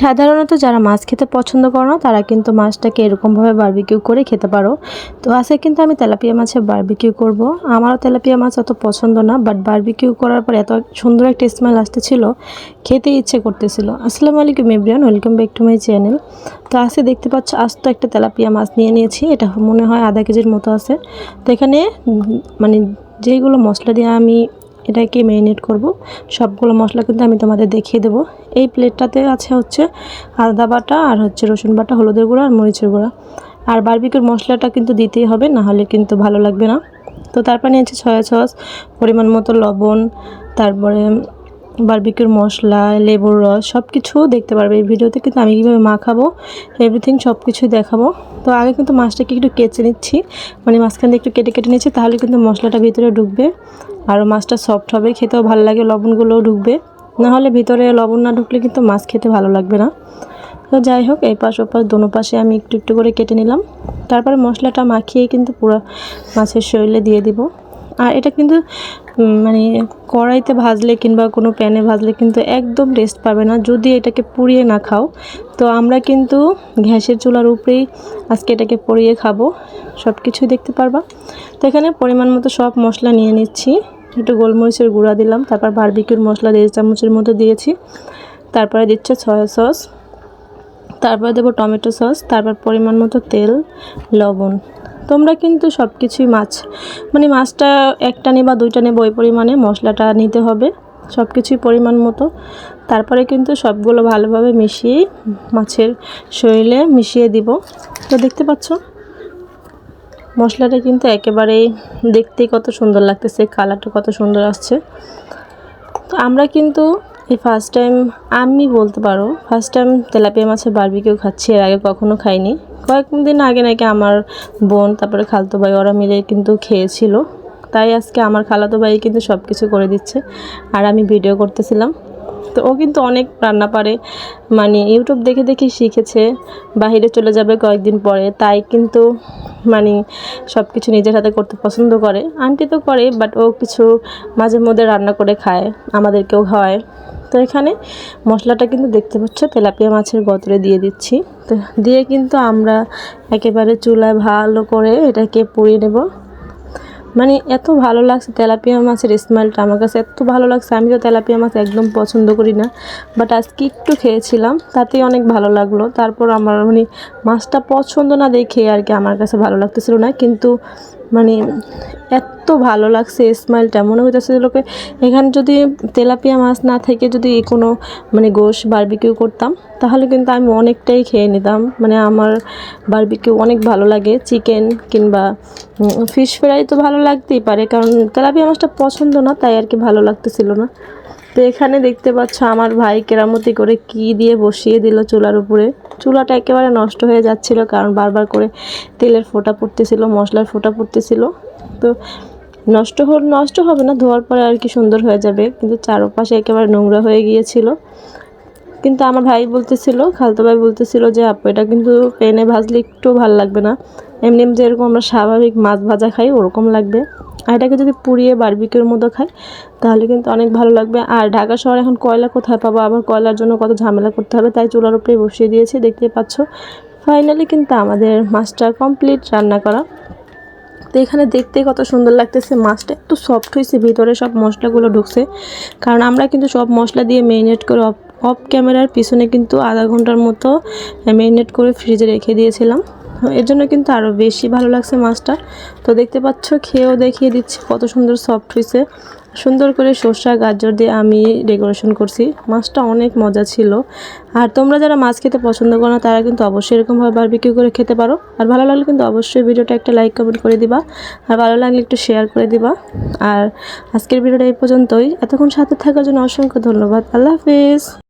সাধারণত যারা মাছ খেতে পছন্দ করো না, তারা কিন্তু মাছটাকে এরকমভাবে বার্বিকিউ করে খেতে পারো। তো আজকে কিন্তু আমি তেলাপিয়া মাছের বারবিকিউ করব। আমারও তেলাপিয়া মাছ অত পছন্দ না বাট বারবিকিউ করার পর এত সুন্দর একটা স্মেল আসতেছিল, খেতে ইচ্ছে করতেছিল। আসসালামু আলাইকুম everyone welcome back to my channel তো আজকে দেখতে পাচ্ছ আজ তো একটা তেলাপিয়া মাছ নিয়ে নিয়েছি। এটা মনে হয় আধা কেজির মতো আছে। তো এখানে মানে যেইগুলো মশলা দিয়ে আমি এটাকে ম্যারিনেট করব। সবগুলো মশলা কিন্তু আমি তোমাদের দেখিয়ে দেবো। এই প্লেটটাতে আছে হচ্ছে আদা বাটা আর হচ্ছে রসুন বাটা, হলুদের গুঁড়া আর মরিচের গুঁড়া। আর বারবিকের মশলাটা কিন্তু দিতেই হবে, না হলে কিন্তু ভালো লাগবে না। তো তারপরে নিয়েছি সয়া সস পরিমাণ মতো লবণ, তারপরে বারবিকিউর মশলা, লেবুর রস সব কিছু দেখতে পারবে এই ভিডিওতে। কিন্তু আমি কীভাবে মাখাবো এভরিথিং সব কিছুই দেখাবো। তো আগে কিন্তু মাছটাকে একটু কেচে নিচ্ছি। মানে মাঝখান দিয়ে একটু কেটে কেটে নিচ্ছি, তাহলে কিন্তু মশলাটা ভিতরে ঢুকবে। আর মাছটা সফট হবে, খেতেও ভালো লাগে, লবণগুলোও ঢুকবে। নাহলে ভিতরে লবণ না ঢুকলে কিন্তু মাছ খেতে ভালো লাগবে না। তো যাই হোক, এই পাশ ওপাশ, দোনো পাশে আমি একটু একটু করে কেটে নিলাম। তারপরে মশলাটা মাখিয়ে কিন্তু পুরো মাছের শরীরে দিয়ে দিব। আর এটা কিন্তু মানে কড়াইতে ভাজলে কিংবা কোনো প্যানে ভাজলে কিন্তু একদম টেস্ট পাবে না। যদি এটাকে পুড়িয়ে না খাও, তো আমরা কিন্তু গ্যাসের চুলার উপরেই আজকে এটাকে পুড়িয়ে খাব। সব কিছুই দেখতে পারবা। তো এখানে পরিমাণ মতো সব মশলা নিয়ে নিচ্ছি। একটু গোলমরিচের গুঁড়া দিলাম, তারপর বারবিকিউর মশলা দেড় চামচের মতো দিয়েছি। তারপরে দিচ্ছে সয়া সস তারপর দেবো টমেটো সস তারপর পরিমাণ মতো তেল, লবণ। তোমরা কিন্তু সব কিছুই মাছ মানে মাছটা একটা নেবা, দুইটা নেব, ওই পরিমাণে মশলাটা নিতে হবে সব কিছুই পরিমাণ মতো। তারপরে কিন্তু সবগুলো ভালোভাবে মিশিয়ে মাছের শরীরে মিশিয়ে দিব। তো দেখতে পাচ্ছ? মশলাটা কিন্তু একেবারেই দেখতেই কত সুন্দর লাগতেছে কালারটা কত সুন্দর আসছে। তো আমরা কিন্তু এই ফার্স্ট টাইম আমি বলতে পারো ফার্স্ট টাইম তেলাপিয়া মাছের বারবিকিউ খাচ্ছি, এর আগে কখনো খাইনি। কয়েকদিন আগে নাকি আমার বোন, তারপরে খালতো ভাই, ওরা মিলে কিন্তু খেয়েছিল। তাই আজকে আমার খালাতো ভাই কিন্তু সব কিছু করে দিচ্ছে, আর আমি ভিডিও করতেছিলাম। তো ও কিন্তু অনেক রান্না পারে মানে ইউটিউব দেখে দেখে শিখেছে বাইরে চলে যাবে কয়েকদিন পরে, তাই কিন্তু মানে সব কিছু নিজের হাতে করতে পছন্দ করে। আন্টি তো করে বাট ও কিছু মাঝে মধ্যে রান্না করে খায়, আমাদেরকেও খাওয়ায়। তো এখানে মশলাটা কিন্তু দেখতে পাচ্ছ, তেলাপিয়া মাছের গতরে দিয়ে দিচ্ছি। তো দিয়ে কিন্তু আমরা একেবারে চুলায় ভালো করে এটাকে পুড়িয়ে নেব। মানে এত ভালো লাগছে তেলাপিয়া মাছের স্মেলটা, আমার কাছে এত ভালো লাগছে। আমি তো তেলাপিয়া মাছ একদম পছন্দ করি না বাট আজকে একটু খেয়েছিলাম, তাতেই অনেক ভালো লাগল। তারপর আমার মানে মাছটা পছন্দ না দেখে আর কি আমার কাছে ভালো লাগতেছিল না। কিন্তু মানে এত ভালো লাগছে স্মাইলটা মনে হইতেছে যে লোকে এখানে যদি তেলাপিয়া মাছ না থেকে যদি কোনো মানে গোশ বার্বিকিউ করতাম, তাহলে কিন্তু আমি অনেকটাই খেয়ে নিতাম। মানে আমার বার্বিকিউ অনেক ভালো লাগে। চিকেন কিংবা ফিশ ফ্রাই তো ভালো লাগতেই পারে। কারণ তেলাপিয়া মাছটা পছন্দ না, তাই আর কি ভালো লাগতেছিল না। তো এখানে দেখতে পাচ্ছ আমার ভাই কেরামতি করে কি দিয়ে বসিয়ে দিল চুলার উপরে। চুলাটা একেবারে নষ্ট হয়ে যাচ্ছিল কারণ বারবার করে তেলের ফোঁটা পড়তেছিল, মশলার ফোঁটা পড়তেছিল। তো নষ্ট হল, নষ্ট হবে না, ধোয়ার পরে আর কি সুন্দর হয়ে যাবে। কিন্তু চারপাশে একেবারে নোংরা হয়ে গিয়েছিল। কিন্তু আমার ভাই বলতেছিল, খালতো ভাই বলতেছিল যে, আপু, এটা কিন্তু পেনে ভাজলে একটু ভালো লাগবে না। এমনি যেরকম আমরা স্বাভাবিক মাছ ভাজা খাই, ওরকম লাগবে। আর এটাকে যদি পুড়িয়ে বারবিকিউর মতো খাই, তাহলে কিন্তু অনেক ভালো লাগবে। আর ঢাকা শহরে এখন কয়লা কোথায় পাবো? আবার কয়লার জন্য কত ঝামেলা করতে হবে, তাই চুলার উপরে বসিয়ে দিয়েছি দেখতে পাচ্ছ। ফাইনালি কিন্তু আমাদের মাছটা কমপ্লিট রান্না করা। তো এখানে দেখতে কত সুন্দর লাগতেছে মাছটা একটু সফট হয়েছে, ভিতরে সব মশলাগুলো ঢুকছে। কারণ আমরা কিন্তু সব মশলা দিয়ে মেরিনেট করে অফ অফ ক্যামেরার পিছনে কিন্তু আধা ঘণ্টার মতো মেরিনেট করে ফ্রিজে রেখে দিয়েছিলাম। এর জন্য কিন্তু আরও বেশি ভালো লাগছে মাছটা। তো দেখতে পাচ্ছ, খেয়েও দেখিয়ে দিচ্ছি কত সুন্দর সফট হয়েছে। সুন্দর করে সর্ষা, গাজর দিয়ে আমি ডেকোরেশন করছি। মাছটা অনেক মজা ছিল। আর তোমরা যারা মাছ খেতে পছন্দ করো না, তারা কিন্তু অবশ্যই এরকমভাবে বারবিকিউ করে খেতে পারো। আর ভালো লাগলে কিন্তু অবশ্যই ভিডিওটা একটা লাইক কমেন্ট করে দিবা। আর ভালো লাগলে একটু শেয়ার করে দিবা। আর আজকের ভিডিওটা এই পর্যন্তই। এতক্ষণ সাথে থাকার জন্য অসংখ্য ধন্যবাদ। আল্লাহ হাফিজ।